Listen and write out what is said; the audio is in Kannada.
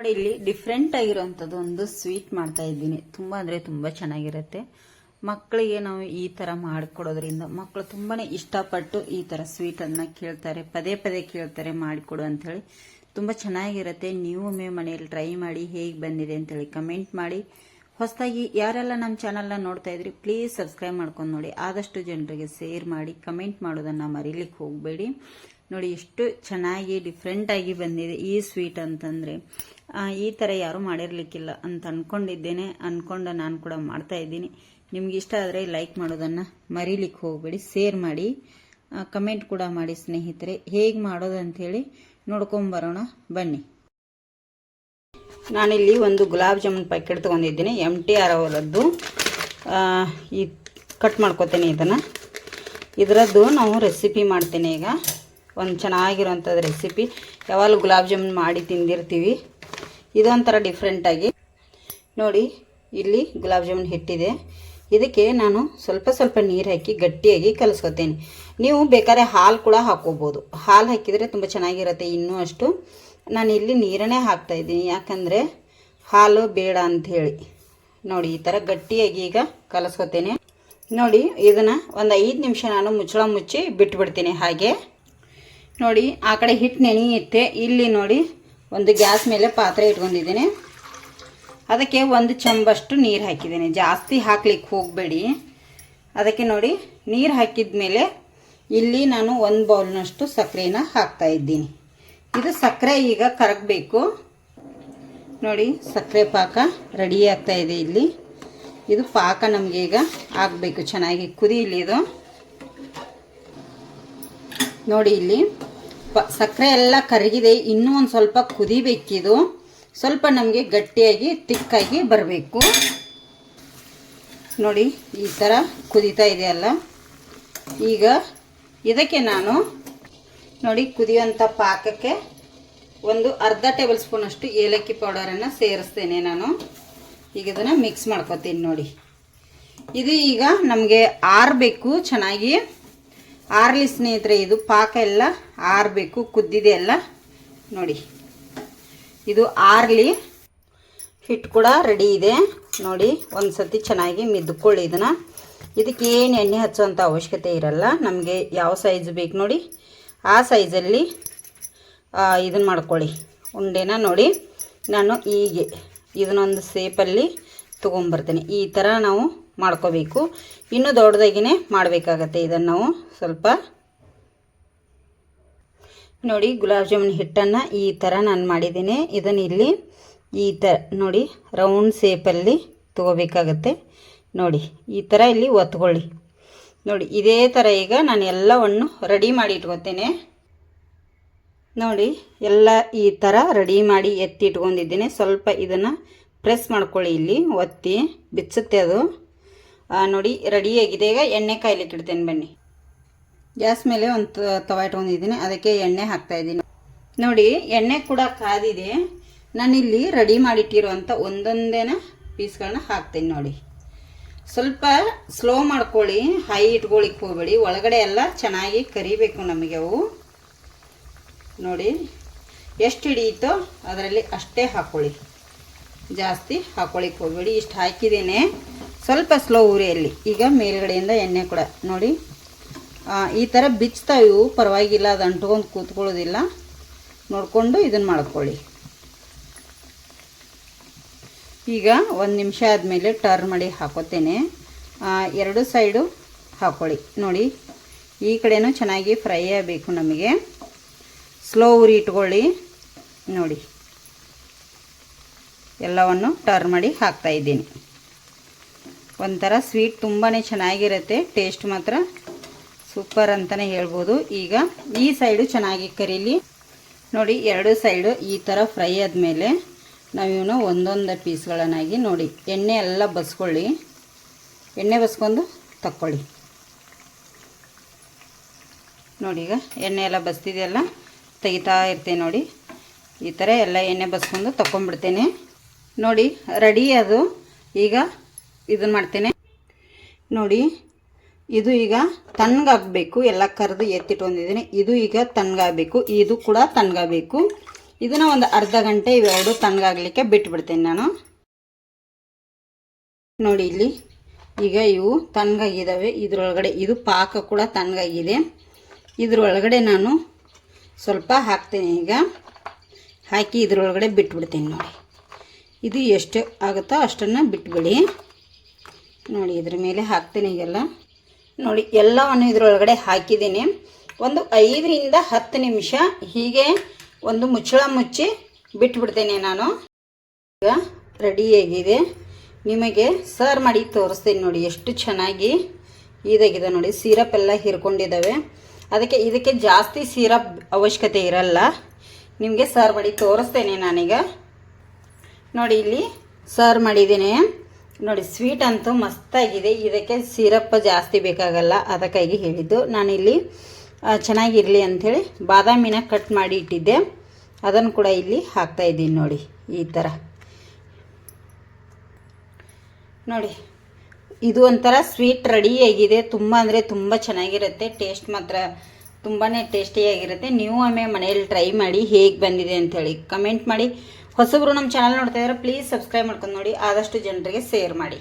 ನೋಡಿ, ಇಲ್ಲಿ ಡಿಫ್ರೆಂಟ್ ಆಗಿರುವಂಥದ್ದು ಒಂದು ಸ್ವೀಟ್ ಮಾಡ್ತಾ ಇದ್ದೀನಿ. ತುಂಬ ಅಂದರೆ ತುಂಬ ಚೆನ್ನಾಗಿರುತ್ತೆ. ಮಕ್ಕಳಿಗೆ ನಾವು ಈ ಥರ ಮಾಡಿಕೊಡೋದ್ರಿಂದ ಮಕ್ಕಳು ತುಂಬಾ ಇಷ್ಟಪಟ್ಟು ಈ ಥರ ಸ್ವೀಟನ್ನು ಕೇಳ್ತಾರೆ, ಪದೇ ಪದೇ ಕೇಳ್ತಾರೆ ಮಾಡಿಕೊಡು ಅಂಥೇಳಿ ತುಂಬ ಚೆನ್ನಾಗಿರುತ್ತೆ. ನೀವು ಒಮ್ಮೆ ಮನೆಯಲ್ಲಿ ಟ್ರೈ ಮಾಡಿ ಹೇಗೆ ಬಂದಿದೆ ಅಂತೇಳಿ ಕಮೆಂಟ್ ಮಾಡಿ. ಹೊಸದಾಗಿ ಯಾರೆಲ್ಲ ನಮ್ಮ ಚಾನಲ್ನ ನೋಡ್ತಾ ಇದ್ರಿ ಪ್ಲೀಸ್ ಸಬ್ಸ್ಕ್ರೈಬ್ ಮಾಡ್ಕೊಂಡು ನೋಡಿ. ಆದಷ್ಟು ಜನರಿಗೆ ಶೇರ್ ಮಾಡಿ ಕಮೆಂಟ್ ಮಾಡೋದನ್ನು ಮರೀಲಿಕ್ಕೆ ಹೋಗಬೇಡಿ. ನೋಡಿ, ಎಷ್ಟು ಚೆನ್ನಾಗಿ ಡಿಫ್ರೆಂಟ್ ಆಗಿ ಬಂದಿದೆ ಈ ಸ್ವೀಟ್ ಅಂತಂದರೆ. ಈ ಥರ ಯಾರೂ ಮಾಡಿರ್ಲಿಕ್ಕಿಲ್ಲ ಅಂತ ಅನ್ಕೊಂಡಿದ್ದೇನೆ. ಅನ್ಕೊಂಡು ನಾನು ಕೂಡ ಮಾಡ್ತಾ ಇದ್ದೀನಿ. ನಿಮ್ಗೆ ಇಷ್ಟ ಆದರೆ ಲೈಕ್ ಮಾಡೋದನ್ನು ಮರೀಲಿಕ್ಕೆ ಹೋಗಬೇಡಿ ಶೇರ್ ಮಾಡಿ. ಕಮೆಂಟ್ ಕೂಡ ಮಾಡಿ ಸ್ನೇಹಿತರೆ. ಹೇಗೆ ನೋಡ್ಕೊಂಡ್ ನೋಡ್ಕೊಂಬರೋಣ ಬನ್ನಿ. ನಾನಿಲ್ಲಿ ಒಂದು ಗುಲಾಬ್ ಜಾಮೂನ್ ಪ್ಯಾಕೆಟ್ ತೊಗೊಂಡಿದ್ದೀನಿ. ಎಂ ಟಿ ಆರ್ ಅವರದ್ದು ಈ ಕಟ್ ಮಾಡ್ಕೊತೀನಿ ಇದನ್ನು. ಇದರದ್ದು ನಾವು ರೆಸಿಪಿ ಮಾಡ್ತೀನಿ ಈಗ. ಒಂದು ಚೆನ್ನಾಗಿರುವಂಥದ್ದು ರೆಸಿಪಿ ಯಾವಾಗಲೂ ಗುಲಾಬ್ ಜಾಮೂನ್ ಮಾಡಿ ತಿಂದಿರ್ತೀವಿ. ಇದೊಂಥರ ಡಿಫ್ರೆಂಟಾಗಿ ನೋಡಿ, ಇಲ್ಲಿ ಗುಲಾಬ್ ಜಾಮೂನ್ ಹಿಟ್ಟಿದೆ. ಇದಕ್ಕೆ ನಾನು ಸ್ವಲ್ಪ ಸ್ವಲ್ಪ ನೀರು ಹಾಕಿ ಗಟ್ಟಿಯಾಗಿ ಕಲಿಸ್ಕೊತೇನೆ. ನೀವು ಬೇಕಾದ್ರೆ ಹಾಲು ಕೂಡ ಹಾಕ್ಕೋಬೋದು. ಹಾಲು ಹಾಕಿದರೆ ತುಂಬ ಚೆನ್ನಾಗಿರುತ್ತೆ, ಇನ್ನೂ ಅಷ್ಟು. ನಾನು ಇಲ್ಲಿ ನೀರನ್ನೇ ಹಾಕ್ತಾ ಇದ್ದೀನಿ. ಯಾಕಂದರೆ ಹಾಲು ಬೇಡ ಅಂಥೇಳಿ. ನೋಡಿ, ಈ ಥರ ಗಟ್ಟಿಯಾಗಿ ಈಗ ಕಲಿಸ್ಕೊತೇನೆ. ನೋಡಿ, ಇದನ್ನು ಒಂದು ಐದು ನಿಮಿಷ ನಾನು ಮುಚ್ಚಳ ಮುಚ್ಚಿ ಬಿಟ್ಬಿಡ್ತೀನಿ ಹಾಗೆ. ನೋಡಿ, ಆ ಕಡೆ ಹಿಟ್ಟು ನೆನೆಯುತ್ತೆ. ಇಲ್ಲಿ ನೋಡಿ, ಒಂದು ಗ್ಯಾಸ್ ಮೇಲೆ ಪಾತ್ರೆ ಇಟ್ಕೊಂಡಿದ್ದೀನಿ. ಅದಕ್ಕೆ ಒಂದು ಚಂಬಷ್ಟು ನೀರು ಹಾಕಿದ್ದೀನಿ. ಜಾಸ್ತಿ ಹಾಕ್ಲಿಕ್ಕೆ ಹೋಗಬೇಡಿ. ಅದಕ್ಕೆ ನೋಡಿ, ನೀರು ಹಾಕಿದ ಮೇಲೆ ಇಲ್ಲಿ ನಾನು ಒಂದು ಬೌಲ್ನಷ್ಟು ಸಕ್ಕರೆನ ಹಾಕ್ತಾ ಇದ್ದೀನಿ. ಇದು ಸಕ್ಕರೆ ಈಗ ಕರಗಬೇಕು. ನೋಡಿ, ಸಕ್ಕರೆ ಪಾಕ ರೆಡಿ ಆಗ್ತಾ ಇದೆ ಇಲ್ಲಿ. ಇದು ಪಾಕ ನಮಗೆ ಈಗ ಆಗಬೇಕು, ಚೆನ್ನಾಗಿ ಕುದಿಯಲಿ ಇದು. ನೋಡಿ ಇಲ್ಲಿ, ಪ, ಸಕ್ಕರೆ ಎಲ್ಲ ಕರಗಿದೆ, ಇನ್ನೂ ಒಂದು ಸ್ವಲ್ಪ ಕುದಿಬೇಕಿದು ಸ್ವಲ್ಪ ನಮಗೆ ಗಟ್ಟಿಯಾಗಿ, ತಿಕ್ಕಾಗಿ ಬರಬೇಕು. ನೋಡಿ, ಈ ಥರ ಕುದೀತಾ ಇದೆಯಲ್ಲ ಈಗ ಇದಕ್ಕೆ ನಾನು ನೋಡಿ ಕುದಿಯುವಂಥ ಪಾಕಕ್ಕೆ ಒಂದು ಅರ್ಧ ಟೇಬಲ್ ಸ್ಪೂನಷ್ಟು ಏಲಕ್ಕಿ ಪೌಡರನ್ನು ಸೇರಿಸ್ತೇನೆ ನಾನು. ಈಗ ಇದನ್ನು ಮಿಕ್ಸ್ ಮಾಡ್ಕೊತೀನಿ ನೋಡಿ. ಇದು ಈಗ ನಮಗೆ ಆರಬೇಕು, ಚೆನ್ನಾಗಿ ಆರಲಿ ಸ್ನೇಹಿತರೆ, ಇದು ಪಾಕ ಎಲ್ಲ ಆರಬೇಕು, ಕುದ್ದಿದೆ ಎಲ್ಲ. ನೋಡಿ, ಇದು ಆರಲಿ ಹಿಟ್ಟು ಕೂಡ ರೆಡಿ ಇದೆ. ನೋಡಿ ಒಂದು ಸತಿ ಚೆನ್ನಾಗಿ ಮಿದ್ಕೊಳ್ಳಿ ಇದನ್ನು. ಇದಕ್ಕೆ ಏನು ಎಣ್ಣೆ ಹಚ್ಚುವಂಥ ಅವಶ್ಯಕತೆ ಇರಲ್ಲ. ನಮಗೆ ಯಾವ ಸೈಜ್ ಬೇಕು ನೋಡಿ. ಆ ಸೈಜಲ್ಲಿ ಇದನ್ನು ಮಾಡ್ಕೊಳ್ಳಿ. ಉಂಡೆನ ನೋಡಿ, ನಾನು ಹೀಗೆ ಇದನ್ನೊಂದು ಸೇಪಲ್ಲಿ ತೊಗೊಂಬರ್ತೀನಿ. ಈ ಥರ ನಾವು ಮಾಡ್ಕೋಬೇಕು. ಇನ್ನೂ ದೊಡ್ಡದಾಗಿನೇ ಮಾಡಬೇಕಾಗತ್ತೆ. ಇದನ್ನು ನಾವು ಸ್ವಲ್ಪ ನೋಡಿ, ಗುಲಾಬ್ ಜಾಮೂನ್ ಹಿಟ್ಟನ್ನು ಈ ಥರ ನಾನು ಮಾಡಿದ್ದೀನಿ. ಇದನ್ನು ಇಲ್ಲಿ ಈ ಥರ ನೋಡಿ, ರೌಂಡ್ ಸೇಪಲ್ಲಿ ತೊಗೋಬೇಕಾಗತ್ತೆ. ನೋಡಿ, ಈ ಥರ ಇಲ್ಲಿ ಒತ್ಕೊಳ್ಳಿ. ನೋಡಿ, ಇದೇ ಥರ ಈಗ ನಾನು ಎಲ್ಲವನ್ನು ರೆಡಿ ಮಾಡಿ ಇಟ್ಕೊತೇನೆ. ನೋಡಿ, ಎಲ್ಲ ಈ ಥರ ರೆಡಿ ಮಾಡಿ ಎತ್ತಿ ಇಟ್ಕೊಂಡಿದ್ದೀನಿ. ಸ್ವಲ್ಪ ಇದನ್ನು ಪ್ರೆಸ್ ಮಾಡ್ಕೊಳ್ಳಿ ಇಲ್ಲಿ, ಒತ್ತಿ, ಬಿಚ್ಚುತ್ತೆ ಅದು. ನೋಡಿ ರೆಡಿಯಾಗಿದೆ ಈಗ ಎಣ್ಣೆ ಕಾಯ್ಲಿಕ್ಕೆ ಬನ್ನಿ. ಗ್ಯಾಸ್ ಮೇಲೆ ಒಂದು ತವ ಇಟ್ಕೊಂಡಿದ್ದೀನಿ. ಅದಕ್ಕೆ ಎಣ್ಣೆ ಹಾಕ್ತಾಯಿದ್ದೀನಿ ನೋಡಿ, ಎಣ್ಣೆ ಕೂಡ ಕಾದಿದೆ. ನಾನಿಲ್ಲಿ ರೆಡಿ ಮಾಡಿಟ್ಟಿರುವಂಥ ಒಂದೊಂದೇನ ಪೀಸ್ಗಳನ್ನ ಹಾಕ್ತೀನಿ ನೋಡಿ. ಸ್ವಲ್ಪ ಸ್ಲೋ ಮಾಡ್ಕೊಳ್ಳಿ. ಹೈ ಇಟ್ಕೊಳ್ಳಿಕ್ಕೆ ಹೋಗಬೇಡಿ. ಒಳಗಡೆ ಎಲ್ಲ ಚೆನ್ನಾಗಿ ಕರಿಬೇಕು ನಮಗೆ ಅವು. ನೋಡಿ, ಎಷ್ಟು ಹಿಡಿಯಿತೋ ಅದರಲ್ಲಿ ಅಷ್ಟೇ ಹಾಕ್ಕೊಳ್ಳಿ ಜಾಸ್ತಿ ಹಾಕ್ಕೊಳ್ಳಿಕ್ಕೆ ಹೋಗಬೇಡಿ. ಇಷ್ಟು ಹಾಕಿದ್ದೇನೆ. ಸ್ವಲ್ಪ ಸ್ಲೋ ಉರಿಯಲ್ಲಿ. ಈಗ ಮೇಲ್ಗಡೆಯಿಂದ ಎಣ್ಣೆ ಕೂಡ. ನೋಡಿ ಈ ಥರ ಬಿಚ್ತಾವೆ ಇವು. ಪರವಾಗಿಲ್ಲ ಅದು ಅಂಟ್ಕೊಂಡು ಕೂತ್ಕೊಳ್ಳೋದಿಲ್ಲ. ನೋಡಿಕೊಂಡು ಇದನ್ನು ಮಾಡ್ಕೊಳ್ಳಿ. ಈಗ ಒಂದು ನಿಮಿಷ ಆದಮೇಲೆ ಟರ್ನ್ ಮಾಡಿ ಹಾಕೋತೇನೆ. ಎರಡು ಸೈಡು ಹಾಕೊಳ್ಳಿ. ನೋಡಿ, ಈ ಕಡೆನೂ ಚೆನ್ನಾಗಿ ಫ್ರೈ ಆಗಬೇಕು ನಮಗೆ. ಸ್ಲೋ ಉರಿ ಇಟ್ಕೊಳ್ಳಿ. ನೋಡಿ, ಎಲ್ಲವನ್ನು ಟರ್ನ್ ಮಾಡಿ ಹಾಕ್ತಾ ಇದ್ದೀನಿ. ಒಂಥರ ಸ್ವೀಟ್ ತುಂಬಾ ಚೆನ್ನಾಗಿರುತ್ತೆ. ಟೇಸ್ಟ್ ಮಾತ್ರ ಸೂಪರ್ ಅಂತಲೇ ಹೇಳ್ಬೋದು. ಈಗ ಈ ಸೈಡು ಚೆನ್ನಾಗಿ ಕರೀಲಿ. ನೋಡಿ, ಎರಡು ಸೈಡು ಈ ಥರ ಫ್ರೈ ಆದಮೇಲೆ ನಾವಿವನು ಒಂದೊಂದು ಪೀಸ್ಗಳನ್ನಾಗಿ ನೋಡಿ. ಎಣ್ಣೆ ಎಲ್ಲ ಬಸ್ಕೊಳ್ಳಿ. ಎಣ್ಣೆ ಬಸ್ಕೊಂಡು ತಕ್ಕೊಳ್ಳಿ. ನೋಡಿ ಈಗ ಎಣ್ಣೆ ಎಲ್ಲ ಬಸ್ತಿದೆಯಲ್ಲ ತೆಗಿತಾ ಇರ್ತೀನಿ ನೋಡಿ. ಈ ಥರ ಎಲ್ಲ ಎಣ್ಣೆ ಬಸ್ಕೊಂಡು ತಗೊಂಡ್ಬಿಡ್ತೇನೆ ನೋಡಿ, ರೆಡಿ ಅದು. ಈಗ ಇದನ್ನು ಮಾಡ್ತೇನೆ. ನೋಡಿ, ಇದು ಈಗ ತಣ್ಣಗಾಗಬೇಕು. ಎಲ್ಲ ಕರೆದು ಎತ್ತಿಟ್ಕೊಂಡಿದ್ದೀನಿ ಇದು ಈಗ ತಣ್ಣಗಾಗಬೇಕು. ಇದು ಕೂಡ ತಣ್ಣಗಾಗಬೇಕು. ಇದನ್ನು ಒಂದು ಅರ್ಧ ಗಂಟೆ ಇವೆರಡು ತಣ್ಣಗಾಗಲಿಕ್ಕೆ ಬಿಟ್ಬಿಡ್ತೀನಿ ನಾನು. ನೋಡಿ ಇಲ್ಲಿ, ಈಗ ಇವು ತಣ್ಣಗಾಗಿದ್ದಾವೆ. ಇದರೊಳಗಡೆ ಇದು ಪಾಕ ಕೂಡ ತಣ್ಣಗಾಗಿದೆ. ಇದರೊಳಗಡೆ ನಾನು ಸ್ವಲ್ಪ ಹಾಕ್ತೀನಿ ಈಗ. ಹಾಕಿ ಇದರೊಳಗಡೆ ಬಿಟ್ಬಿಡ್ತೀನಿ ನೋಡಿ. ಇದು ಎಷ್ಟು ಆಗುತ್ತೋ ಅಷ್ಟನ್ನು ಬಿಟ್ಬಿಡಿ. ನೋಡಿ, ಇದ್ರ ಮೇಲೆ ಹಾಕ್ತೀನಿ ಈಗೆಲ್ಲ. ನೋಡಿ, ಎಲ್ಲವನ್ನು ಇದರೊಳಗಡೆ ಹಾಕಿದ್ದೀನಿ. ಒಂದು ಐದರಿಂದ ಹತ್ತು ನಿಮಿಷ ಹೀಗೆ ಒಂದು ಮುಚ್ಚಳ ಮುಚ್ಚಿ ಬಿಟ್ಬಿಡ್ತೇನೆ ನಾನು. ಈಗ ರೆಡಿಯಾಗಿದೆ ನಿಮಗೆ ಸರ್ ಮಾಡಿ ತೋರಿಸ್ತೀನಿ ನೋಡಿ ಎಷ್ಟು ಚೆನ್ನಾಗಿ ಇದಾಗಿದೆ ನೋಡಿ. ಸಿರಪ್ ಎಲ್ಲ ಹಿರ್ಕೊಂಡಿದ್ದಾವೆ. ಅದಕ್ಕೆ ಇದಕ್ಕೆ ಜಾಸ್ತಿ ಸಿರಪ್ ಅವಶ್ಯಕತೆ ಇರಲ್ಲ. ನಿಮಗೆ ಸರ್ ಮಾಡಿ ತೋರಿಸ್ತೇನೆ ನಾನೀಗ. ನೋಡಿ ಇಲ್ಲಿ ಸರ್ ಮಾಡಿದ್ದೀನಿ. ನೋಡಿ ಸ್ವೀಟ್ ಅಂತೂ ಮಸ್ತಾಗಿದೆ. ಇದಕ್ಕೆ ಸಿರಪ್ ಜಾಸ್ತಿ ಬೇಕಾಗಲ್ಲ. ಅದಕ್ಕಾಗಿ ಹೇಳಿದ್ದು. ನಾನಿಲ್ಲಿ ಚೆನ್ನಾಗಿರಲಿ ಅಂಥೇಳಿ ಬಾದಾಮಿನ ಕಟ್ ಮಾಡಿ ಇಟ್ಟಿದ್ದೆ. ಅದನ್ನು ಕೂಡ ಇಲ್ಲಿ ಹಾಕ್ತಾ ಇದ್ದೀನಿ ನೋಡಿ, ಈ ಥರ ನೋಡಿ, ಇದು ಒಂಥರ ಸ್ವೀಟ್ ರೆಡಿಯಾಗಿದೆ ತುಂಬ ಅಂದರೆ ತುಂಬ ಚೆನ್ನಾಗಿರುತ್ತೆ. ಟೇಸ್ಟ್ ಮಾತ್ರ ತುಂಬಾ ಟೇಸ್ಟಿಯಾಗಿರುತ್ತೆ ನೀವು ಒಮ್ಮೆ ಮನೆಯಲ್ಲಿ ಟ್ರೈ ಮಾಡಿ ಹೇಗೆ ಬಂದಿದೆ ಅಂಥೇಳಿ ಕಮೆಂಟ್ ಮಾಡಿ. ಹೊಸಬ್ರು ನಮ್ಮ ಚಾನಲ್ ನೋಡ್ತಾ ಇದ್ದಾರೆ ಪ್ಲೀಸ್ ಸಬ್ಸ್ಕ್ರೈಬ್ ಮಾಡ್ಕೊಂಡು ನೋಡಿ. ಆದಷ್ಟು ಜನರಿಗೆ ಶೇರ್ ಮಾಡಿ.